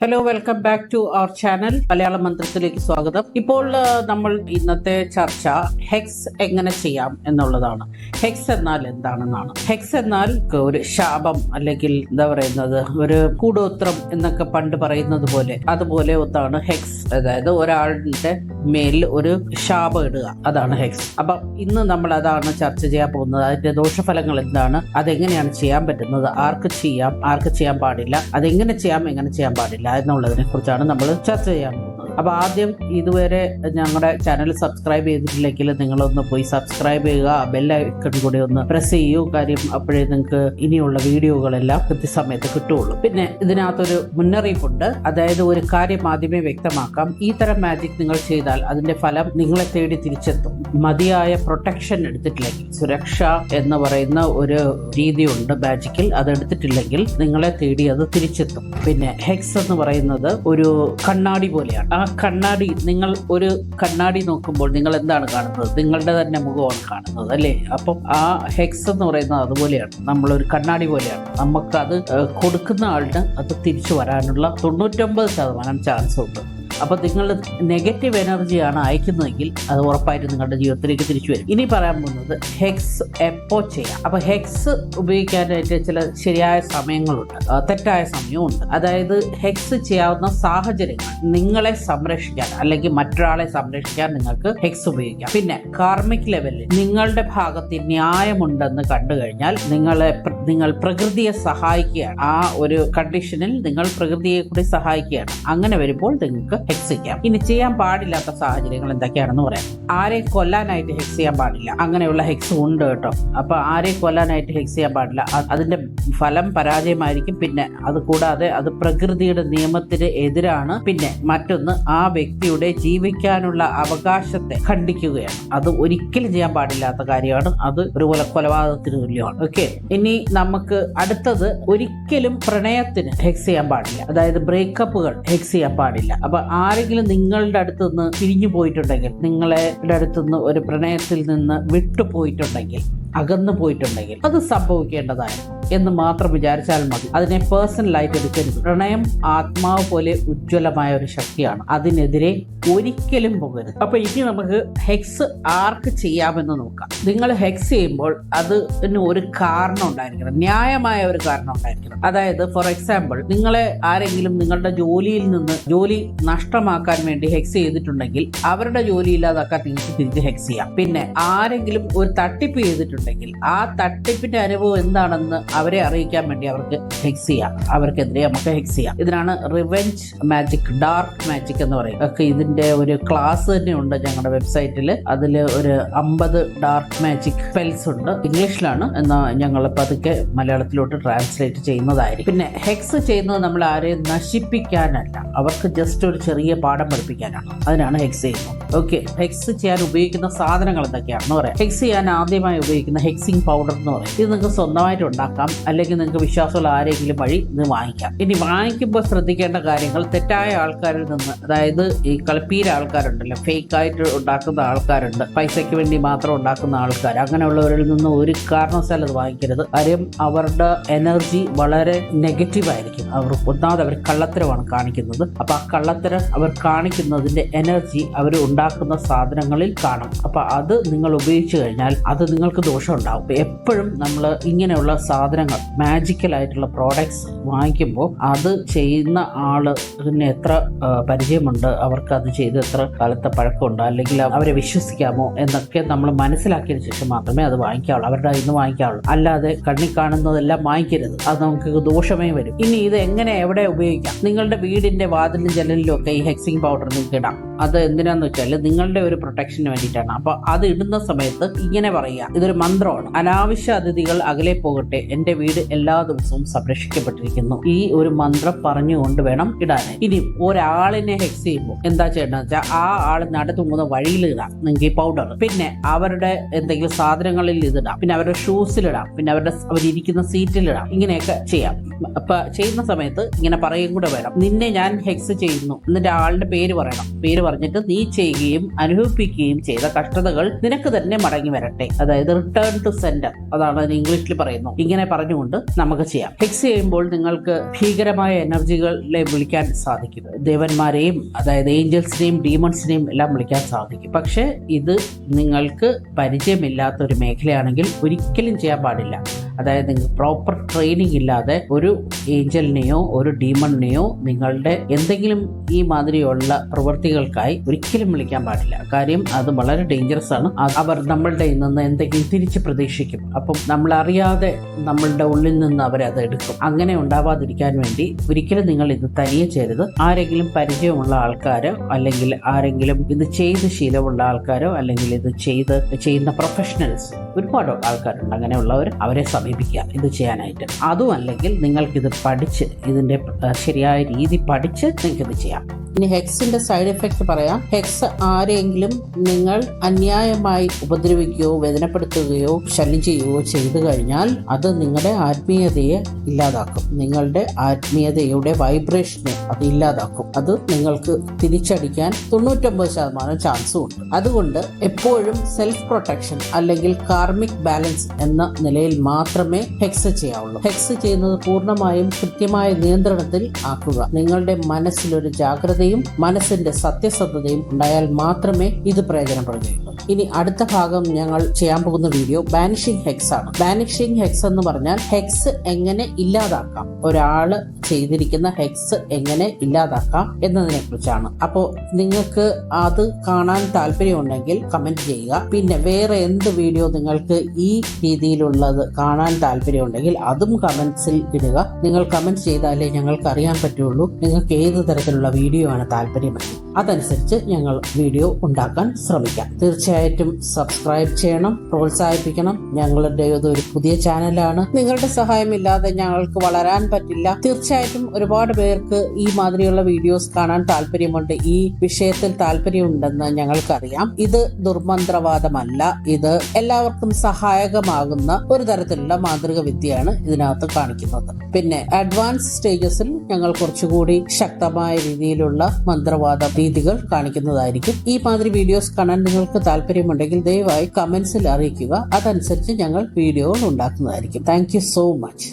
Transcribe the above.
Hello welcome back to our channel മലയാള മന്ത്രത്തിലേക്ക് സ്വാഗതം ഇപ്പോൾ നമ്മൾ ഇന്നത്തെ ചർച്ച ഹെക്സ് എങ്ങനെ ചെയ്യാം എന്നുള്ളതാണ് ഹെക്സ് എന്നാൽ എന്താണെന്നാണ് ഹെക്സ് എന്നാൽ ഒരു ശാപം അല്ലെങ്കിൽ എന്താ പറയുന്നത് ഒരു കൂടോത്രം എന്നൊക്കെ പണ്ട് പറയുന്നത് പോലെ അതുപോലെ ഒന്നാണ് ഹെക്സ് അതായത് ഒരാളുടെ മേലിൽ ഒരു ശാപം ഇടുക അതാണ് ഹെക്സ് അപ്പം ഇന്ന് നമ്മൾ അതാണ് ചർച്ച ചെയ്യാൻ പോകുന്നത് അതിന്റെ ദോഷഫലങ്ങൾ എന്താണ് അതെങ്ങനെയാണ് ചെയ്യാൻ പറ്റുന്നത് ആർക്ക് ചെയ്യാം ആർക്ക് ചെയ്യാൻ പാടില്ല അതെങ്ങനെ ചെയ്യാം എങ്ങനെ ചെയ്യാൻ പാടില്ല എന്നുള്ളതിനെ കുറിച്ചാണ് നമ്മൾ ചർച്ച ചെയ്യാൻ പോകുന്നത്. അപ്പൊ ആദ്യം ഇതുവരെ ഞങ്ങളുടെ ചാനൽ സബ്സ്ക്രൈബ് ചെയ്തിട്ടില്ലെങ്കിൽ നിങ്ങളൊന്ന് പോയി സബ്സ്ക്രൈബ് ചെയ്യുക. ബെല്ലൈക്കൺ കൂടി ഒന്ന് പ്രസ് ചെയ്യൂ. കാര്യം അപ്പോഴേ നിങ്ങൾക്ക് ഇനിയുള്ള വീഡിയോകളെല്ലാം കൃത്യസമയത്ത് കിട്ടുകയുള്ളൂ. പിന്നെ ഇതിനകത്തൊരു മുന്നറിയിപ്പുണ്ട്. അതായത് ഒരു കാര്യം ആദ്യമേ വ്യക്തമാക്കാം. ഈ തരം മാജിക് നിങ്ങൾ ചെയ്താൽ അതിന്റെ ഫലം നിങ്ങളെ തേടി തിരിച്ചെത്തും. മതിയായ പ്രൊട്ടക്ഷൻ എടുത്തിട്ടില്ലെങ്കിൽ സുരക്ഷ എന്ന് പറയുന്ന ഒരു രീതിയുണ്ട് മാജിക്കിൽ അത് എടുത്തിട്ടില്ലെങ്കിൽ നിങ്ങളെ തേടി അത് തിരിച്ചെത്തും. പിന്നെ ഹെക്സ് എന്ന് പറയുന്നത് ഒരു കണ്ണാടി പോലെയാണ്. ആ കണ്ണാടി നിങ്ങൾ ഒരു കണ്ണാടി നോക്കുമ്പോൾ നിങ്ങൾ എന്താണ് കാണുന്നത്? നിങ്ങളുടെ തന്നെ മുഖമാണ് കാണുന്നത് അല്ലേ? അപ്പം ആ ഹെക്സ് എന്ന് പറയുന്നത് അതുപോലെയാണ്. നമ്മളൊരു കണ്ണാടി പോലെയാണ്. നമുക്കത് കൊടുക്കുന്ന ആളിന് അത് തിരിച്ചു വരാനുള്ള തൊണ്ണൂറ്റൊമ്പത് ശതമാനം ചാൻസ് ഉണ്ട്. അപ്പൊ നിങ്ങൾ നെഗറ്റീവ് എനർജിയാണ് അയക്കുന്നതെങ്കിൽ അത് ഉറപ്പായിട്ട് നിങ്ങളുടെ ജീവിതത്തിലേക്ക് തിരിച്ചു വരും. ഇനി പറയാൻ പോകുന്നത് ഹെക്സ് എപ്പോ ചെയ്യാം? അപ്പൊ ഹെക്സ് ഉപയോഗിക്കാനായിട്ട് ചില ശരിയായ സമയങ്ങളുണ്ട്. തെറ്റായ സമയമുണ്ട് അതായത് ഹെക്സ് ചെയ്യാവുന്ന സാഹചര്യങ്ങൾ നിങ്ങളെ സംരക്ഷിക്കാൻ അല്ലെങ്കിൽ മറ്റൊരാളെ സംരക്ഷിക്കാൻ നിങ്ങൾക്ക് ഹെക്സ് ഉപയോഗിക്കാം. പിന്നെ കാർമിക് ലെവലിൽ നിങ്ങളുടെ ഭാഗത്ത് ന്യായമുണ്ടെന്ന് കണ്ടു കഴിഞ്ഞാൽ നിങ്ങളെ നിങ്ങൾ പ്രകൃതിയെ സഹായിക്കുകയാണ്. ആ ഒരു കണ്ടീഷനിൽ നിങ്ങൾ പ്രകൃതിയെ കൂടി സഹായിക്കുകയാണ്. അങ്ങനെ വരുമ്പോൾ നിങ്ങൾക്ക് ഹെക്സ് ചെയ്യാം ഇനി ചെയ്യാൻ പാടില്ലാത്ത സാഹചര്യങ്ങൾ എന്തൊക്കെയാണെന്ന് പറയാം. ആരെ കൊല്ലാനായിട്ട് ഹെക്സ് ചെയ്യാൻ പാടില്ല. അങ്ങനെയുള്ള ഹെക്സ് ഉണ്ട് കേട്ടോ. അപ്പൊ ആരെ കൊല്ലാനായിട്ട് ഹെക്സ് ചെയ്യാൻ പാടില്ല. അതിന്റെ ഫലം പരാജയമായിരിക്കും. പിന്നെ അത് കൂടാതെ അത് പ്രകൃതിയുടെ നിയമത്തിന് എതിരാണ്. പിന്നെ മറ്റൊന്ന് ആ വ്യക്തിയുടെ ജീവിക്കാനുള്ള അവകാശത്തെ ഖണ്ഡിക്കുകയാണ്. അത് ഒരിക്കലും ചെയ്യാൻ പാടില്ലാത്ത കാര്യമാണ്. അത് ഒരു കൊല കൊലപാതകത്തിന് തുല്യമാണ്. ഓക്കെ? ഇനി നമുക്ക് അടുത്തത് ഒരിക്കലും പ്രണയത്തിന് ഹെക്സ് ചെയ്യാൻ പാടില്ല. അതായത് ബ്രേക്കപ്പുകൾ ഹെക്സ് ചെയ്യാൻ പാടില്ല. അപ്പൊ ആരെങ്കിലും നിങ്ങളുടെ അടുത്ത് നിന്ന് പിരിഞ്ഞു പോയിട്ടുണ്ടെങ്കിൽ നിങ്ങളെ അടുത്ത് നിന്ന് ഒരു പ്രണയത്തിൽ നിന്ന് വിട്ടുപോയിട്ടുണ്ടെങ്കിൽ അകന്നു പോയിട്ടുണ്ടെങ്കിൽ അത് സംഭവിക്കേണ്ടതായിരുന്നു. എന്ന് മാത്രം വിചാരിച്ചാൽ മതി. അതിനെ പേഴ്സണലായിട്ട് എടുക്കരുത്. പ്രണയം ആത്മാവ് പോലെ ഉജ്ജ്വലമായ ഒരു ശക്തിയാണ്. അതിനെതിരെ ഒരിക്കലും പോകരുത്. അപ്പൊ ഇനി നമുക്ക് ഹെക്സ് ആർക്ക് ചെയ്യാമെന്ന് നോക്കാം. നിങ്ങൾ ഹെക്സ് ചെയ്യുമ്പോൾ അതിന് ഒരു കാരണം ഉണ്ടായിരിക്കണം. ന്യായമായ ഒരു കാരണം ഉണ്ടായിരിക്കണം. അതായത് ഫോർ എക്സാമ്പിൾ നിങ്ങളെ ആരെങ്കിലും നിങ്ങളുടെ ജോലിയിൽ നിന്ന് ജോലി നഷ്ടമാക്കാൻ വേണ്ടി ഹെക്സ് ചെയ്തിട്ടുണ്ടെങ്കിൽ അവരുടെ ജോലി ഇല്ലാതാക്കാൻ നിങ്ങൾക്ക് തിരിച്ച് ഹെക്സ് ചെയ്യാം. പിന്നെ ആരെങ്കിലും ഒരു തട്ടിപ്പ് ചെയ്തിട്ടുണ്ടെങ്കിൽ ആ തട്ടിപ്പിന്റെ അനുഭവം എന്താണെന്ന് അവരെ അറിയിക്കാൻ വേണ്ടി അവർക്ക് ഹെക്സ് ചെയ്യാം. അവർക്കെതിരെ നമുക്ക് ഹെക്സ് ചെയ്യാം. ഇതിനാണ് റിവെഞ്ച് മാജിക് ഡാർക്ക് മാജിക് എന്ന് പറയും ഒക്കെ ഇതിന്റെ ഒരു ക്ലാസ് തന്നെ ഉണ്ട് ഞങ്ങളുടെ വെബ്സൈറ്റിൽ അതിൽ ഒരു അമ്പത് ഡാർക്ക് മാജിക് സ്പെൽസ് ഉണ്ട്. ഇംഗ്ലീഷിലാണ്. എന്നാൽ ഞങ്ങൾ പതുക്കെ മലയാളത്തിലോട്ട് ട്രാൻസ്ലേറ്റ് ചെയ്യുന്നതായിരിക്കും. പിന്നെ ഹെക്സ് ചെയ്യുന്നത് നമ്മൾ ആരെയും നശിപ്പിക്കാനല്ല. അവർക്ക് ജസ്റ്റ് ഒരു ചെറിയ പാഠം പഠിപ്പിക്കാനാണ്. അതിനാണ് ഹെക്സ് ചെയ്യുന്നത്. ഓക്കെ ഹെക്സ് ചെയ്യാൻ ഉപയോഗിക്കുന്ന സാധനങ്ങൾ എന്തൊക്കെയാണെന്ന് പറയാം. ഹെക്സ് ചെയ്യാൻ ആദ്യമായി ഉപയോഗിക്കുന്ന ഹെക്സിംഗ് പൗഡർ എന്ന് പറയും. ഇത് നിങ്ങൾക്ക് സ്വന്തമായിട്ട് ഉണ്ടാക്കാം. അല്ലെങ്കിൽ നിങ്ങൾക്ക് വിശ്വാസമുള്ള ആരെങ്കിലും വഴി ഇത് വാങ്ങിക്കാം. ഇനി വാങ്ങിക്കുമ്പോൾ ശ്രദ്ധിക്കേണ്ട കാര്യങ്ങൾ തെറ്റായ ആൾക്കാരിൽ നിന്ന് അതായത് ഈ കളിപ്പീര ആൾക്കാരുണ്ടല്ലോ ഫേക്ക് ആയിട്ട് ഉണ്ടാക്കുന്ന ആൾക്കാരുണ്ട് പൈസയ്ക്ക് വേണ്ടി മാത്രം ഉണ്ടാക്കുന്ന ആൾക്കാർ. അങ്ങനെയുള്ളവരിൽ നിന്ന് ഒരു കാരണവശാലും അത് വാങ്ങിക്കരുത്. കാര്യം അവരുടെ എനർജി വളരെ നെഗറ്റീവ് ആയിരിക്കും. അവർ ഒന്നാമത് അവർ കള്ളത്തരമാണ് കാണിക്കുന്നത്. അപ്പൊ ആ കള്ളത്തരം അവർ കാണിക്കുന്നതിന്റെ എനർജി അവർ ഉണ്ടാക്കുന്ന സാധനങ്ങളിൽ കാണും. അപ്പൊ അത് നിങ്ങൾ ഉപയോഗിച്ചു കഴിഞ്ഞാൽ അത് നിങ്ങൾക്ക് ദോഷം ഉണ്ടാവും എപ്പോഴും നമ്മൾ ഇങ്ങനെയുള്ള സാധനങ്ങൾ മാജിക്കൽ ആയിട്ടുള്ള പ്രോഡക്ട്സ് വാങ്ങിക്കുമ്പോൾ അത് ചെയ്യുന്ന ആൾ പിന്നെ എത്ര പരിചയമുണ്ട് അവർക്ക് അത് ചെയ്ത് എത്ര കാലത്തെ പഴക്കമുണ്ട് അല്ലെങ്കിൽ അവരെ വിശ്വസിക്കാമോ എന്നൊക്കെ നമ്മൾ മനസ്സിലാക്കിയതിനു ശേഷം മാത്രമേ അത് വാങ്ങിക്കാവുള്ളൂ. അവരുടെ നിന്ന് വാങ്ങിക്കാവുള്ളൂ. അല്ലാതെ കണ്ണി കാണുന്നതെല്ലാം വാങ്ങിക്കരുത്. അത് നമുക്ക് ദോഷമേ വരും. ഇനി ഇത് എങ്ങനെ എവിടെ ഉപയോഗിക്കാം? നിങ്ങളുടെ വീടിന്റെ വാതിലും ജനലിലും ഒക്കെ ഈ ഹെക്സിംഗ് പൗഡർ നിങ്ങൾക്ക് ഇടാം. അത് എന്തിനാന്ന് വെച്ചാൽ നിങ്ങളുടെ ഒരു പ്രൊട്ടക്ഷന് വേണ്ടിയിട്ടാണ്. അപ്പൊ അത് ഇടുന്ന സമയത്ത് ഇങ്ങനെ പറയുക. ഇതൊരു മന്ത്രമാണ്. അനാവശ്യ അതിഥികൾ അകലെ പോകട്ടെ. എന്റെ വീട് എല്ലാ ദിവസവും സംരക്ഷിക്കപ്പെട്ടിരിക്കുന്നു. ഈ ഒരു മന്ത്രം പറഞ്ഞുകൊണ്ട് വേണം ഇടാൻ ഇനി ഒരാളിനെ ഹെക്സ് ചെയ്യുമ്പോൾ എന്താ ചെയ്യേണ്ടത് വെച്ചാൽ ആ ആൾ നടത്തുമ്പോൾ വഴിയിൽ ഇടാം. നിങ്ങൾക്ക് ഈ പൗഡർ പിന്നെ അവരുടെ എന്തെങ്കിലും സാധനങ്ങളിൽ ഇതിടാം പിന്നെ അവരുടെ ഷൂസിൽ ഇടാം. പിന്നെ അവരുടെ അവരിരിക്കുന്ന സീറ്റിൽ ഇടാം. ഇങ്ങനെയൊക്കെ ചെയ്യാം. അപ്പൊ ചെയ്യുന്ന സമയത്ത് ഇങ്ങനെ പറയും കൂടെ വേണം. നിന്നെ ഞാൻ ഹെക്സ് ചെയ്യുന്നു. എന്നിട്ട് ആളുടെ പേര് പറയണം. പേര് പറഞ്ഞിട്ട് നീ ചെയ്യുകയും അനുഭവിപ്പിക്കുകയും ചെയ്ത കഷ്ടതകൾ നിനക്ക് തന്നെ മടങ്ങി വരട്ടെ. അതായത് റിട്ടേൺ ടു സെന്റർ അതാണ് ഇംഗ്ലീഷിൽ പറയുന്നു. ഇങ്ങനെ പറഞ്ഞുകൊണ്ട് നമുക്ക് ചെയ്യാം. ഫിക്സ് ചെയ്യുമ്പോൾ നിങ്ങൾക്ക് ഭീകരമായ എനർജികളെ വിളിക്കാൻ സാധിക്കും. ദേവന്മാരെയും അതായത് ഏഞ്ചൽസിനെയും ഡീമൺസിനെയും എല്ലാം വിളിക്കാൻ സാധിക്കും. പക്ഷേ ഇത് നിങ്ങൾക്ക് പരിചയമില്ലാത്ത ഒരു മേഖലയാണെങ്കിൽ ഒരിക്കലും ചെയ്യാൻ പാടില്ല. അതായത് നിങ്ങൾ പ്രോപ്പർ ട്രെയിനിങ് ഇല്ലാതെ ഒരു ഏഞ്ചലിനെയോ ഒരു ഡീമണിനെയോ നിങ്ങളുടെ എന്തെങ്കിലും ഈ മാതിരിയുള്ള പ്രവൃത്തികൾക്കായി ഒരിക്കലും വിളിക്കാൻ പാടില്ല. കാര്യം അത് വളരെ ഡേഞ്ചറസ് ആണ്. അവർ നമ്മളുടെ നിന്ന് എന്തെങ്കിലും തിരിച്ച് പ്രതീക്ഷിക്കും. അപ്പം നമ്മൾ അറിയാതെ നമ്മളുടെ ഉള്ളിൽ നിന്ന് അവരത് എടുക്കും. അങ്ങനെ ഉണ്ടാവാതിരിക്കാൻ വേണ്ടി ഒരിക്കലും നിങ്ങൾ ഇത് തനിയെ ചെയ്തത് ആരെങ്കിലും പരിചയമുള്ള ആൾക്കാരോ അല്ലെങ്കിൽ ആരെങ്കിലും ഇത് ചെയ്ത് ശീലമുള്ള ആൾക്കാരോ അല്ലെങ്കിൽ ഇത് ചെയ്ത് ചെയ്യുന്ന പ്രൊഫഷണൽസ് ഒരുപാട് ആൾക്കാരുണ്ട് അങ്ങനെയുള്ളവർ അവരെ സമീപിക്കുക ഇത് ചെയ്യാനായിട്ട്. അതുമല്ലെങ്കിൽ നിങ്ങൾക്കിത് പഠിച്ച് ഇതിന്റെ ശരിയായ രീതി പഠിച്ച് നിങ്ങൾക്കിത് ചെയ്യാം. ഇനി ഹെക്സിന്റെ സൈഡ് എഫക്റ്റ് പറയാം. ഹെക്സ് ആരെങ്കിലും നിങ്ങൾ അന്യായമായി ഉപദ്രവിക്കുകയോ വേദനപ്പെടുത്തുകയോ ശല്യം ചെയ്യുകയോ ചെയ്തു കഴിഞ്ഞാൽ അത് നിങ്ങളുടെ ആത്മീയതയെ ഇല്ലാതാക്കും. നിങ്ങളുടെ ആത്മീയതയുടെ വൈബ്രേഷനെ അത് ഇല്ലാതാക്കും. അത് നിങ്ങൾക്ക് തിരിച്ചടിക്കാൻ തൊണ്ണൂറ്റൊമ്പത് ശതമാനം ചാൻസും ഉണ്ട്. അതുകൊണ്ട് എപ്പോഴും സെൽഫ് പ്രൊട്ടക്ഷൻ അല്ലെങ്കിൽ കാർമിക് ബാലൻസ് എന്ന നിലയിൽ മാത്രമേ ഹെക്സ് ചെയ്യാവുള്ളൂ. ഹെക്സ് ചെയ്യുന്നത് പൂർണമായും കൃത്യമായ നിയന്ത്രണത്തിൽ ആക്കുക. നിങ്ങളുടെ മനസ്സിലൊരു ജാഗ്രതയും മനസ്സിന്റെ സത്യസന്ധതയും ഉണ്ടായാൽ മാത്രമേ ഇത് പ്രയോജനപ്പെടുകയുള്ളൂ ഇനി അടുത്ത ഭാഗം ഞങ്ങൾ ചെയ്യാൻ പോകുന്ന വീഡിയോ ബാനിഷിംഗ് ഹെക്സ് ആണ്. ബാനിഷിംഗ് ഹെക്സ് എന്ന് പറഞ്ഞാൽ ഹെക്സ് എങ്ങനെ ഇല്ലാതാക്കാം? ഒരാൾ ചെയ്തിരിക്കുന്ന ഹെക്സ് എങ്ങനെ ഇല്ലാതാക്കാം എന്നതിനെ കുറിച്ചാണ് അപ്പോൾ നിങ്ങൾക്ക് അത് കാണാൻ താല്പര്യമുണ്ടെങ്കിൽ കമന്റ് ചെയ്യുക. പിന്നെ വേറെ എന്ത് വീഡിയോ നിങ്ങൾക്ക് ഈ രീതിയിലുള്ളത് കാണാൻ താല്പര്യമുണ്ടെങ്കിൽ അതും കമന്റ്സിൽ ഇടുക. നിങ്ങൾ കമന്റ് ചെയ്താലേ ഞങ്ങൾക്ക് അറിയാൻ പറ്റുള്ളൂ. നിങ്ങൾക്ക് ഏത് തരത്തിലുള്ള വീഡിയോ ആണ് താല്പര്യമെന്ന് അതനുസരിച്ച് ഞങ്ങൾ വീഡിയോ ഉണ്ടാക്കാൻ ശ്രമിക്കാം. തീർച്ചയായിട്ടും സബ്സ്ക്രൈബ് ചെയ്യണം പ്രോത്സാഹിപ്പിക്കണം. ഞങ്ങളുടെ ഇതൊരു പുതിയ ചാനലാണ് നിങ്ങളുടെ സഹായമില്ലാതെ ഞങ്ങൾക്ക് വളരാൻ പറ്റില്ല. തീർച്ചയായിട്ടും ഒരുപാട് പേർക്ക് ഈ മാതിരിയുള്ള വീഡിയോസ് കാണാൻ താല്പര്യമുണ്ട്. ഈ വിഷയത്തിൽ താല്പര്യമുണ്ടെന്ന് ഞങ്ങൾക്കറിയാം. ഇത് ദുർമന്ത്രവാദമല്ല. ഇത് എല്ലാവർക്കും സഹായകമാകുന്ന ഒരു തരത്തിലുള്ള മാതൃക വിദ്യയാണ് ഇതിനകത്ത് കാണിക്കുന്നത്. പിന്നെ അഡ്വാൻസ് സ്റ്റേജസിൽ ഞങ്ങൾ കുറച്ചുകൂടി ശക്തമായ രീതിയിലുള്ള മന്ത്രവാദ രീതികൾ കാണിക്കുന്നതായിരിക്കും. ഈ മാതിരി വീഡിയോസ് കാണാൻ നിങ്ങൾക്ക് താല്പര്യമുണ്ടെങ്കിൽ ദയവായി കമന്റ്സിൽ അറിയിക്കുക. അതനുസരിച്ച് ഞങ്ങൾ വീഡിയോകൾ ഉണ്ടാക്കുന്നതായിരിക്കും. Thank so much